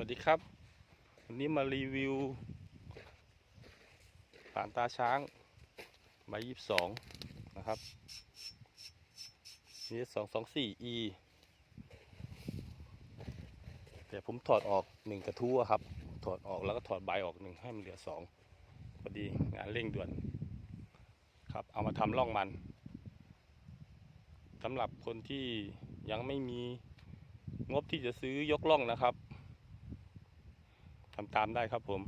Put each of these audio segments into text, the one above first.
วัสดีครับ วันนี้มารีวิวผ่านตาช้างใบยี่สิบสองนะครับนี่สองสองสี่ e แต่ผมถอดออกหนึ่งกระทู้ครับ ถอดออกแล้วก็ถอดใบออกหนึ่งให้มันเหลือสองพอดีงานเร่งด่วนครับ เอามาทำร่องมันสำหรับคนที่ยังไม่มีงบที่จะซื้อยกล่องนะครับ ทำตามได้ครับผม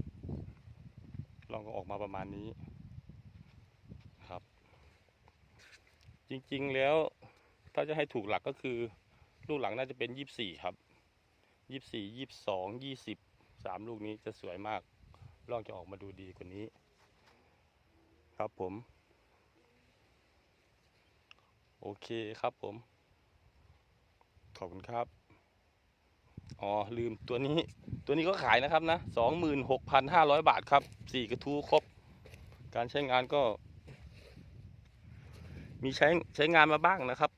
ลองก็ออกมาประมาณนี้ครับ จริงๆแล้วถ้าจะให้ถูกหลักก็คือ ลูกหลังน่าจะเป็นยี่สี่ครับยี่สี่ยี่สองยี่สิบสามลูกนี้จะสวยมากลองจะออกมาดูดีกว่านี้ ครับผม โอเคครับผม ขอบคุณครับ อ๋อลืมตัวนี้ตัวนี้ก็ขายนะครับนะสองหมื่นหกพันห้าร้อยบาทครับสี่กระทู้ครบ การใช้งานก็ มีใช้ใช้งานมาบ้างนะครับ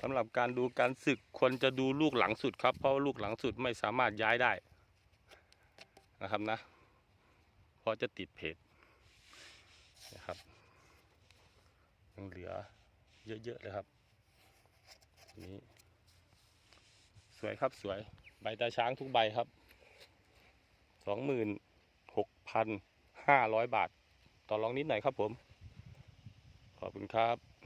สำหรับการดูการศึกควรจะดูลูกหลังสุดครับ เพราะาลูกหลังสุดไม่สามารถย้ายได้นะครับนะเพราะจะติดเพจนะครับยังเหลือเยอะๆเลยครับนี้ สวยครับสวย ใบตาช้างทุกใบครับสองหมื่นหกพันห้าร้อยบาท ต่อรองนิดหน่อยครับผม ขอบคุณครับ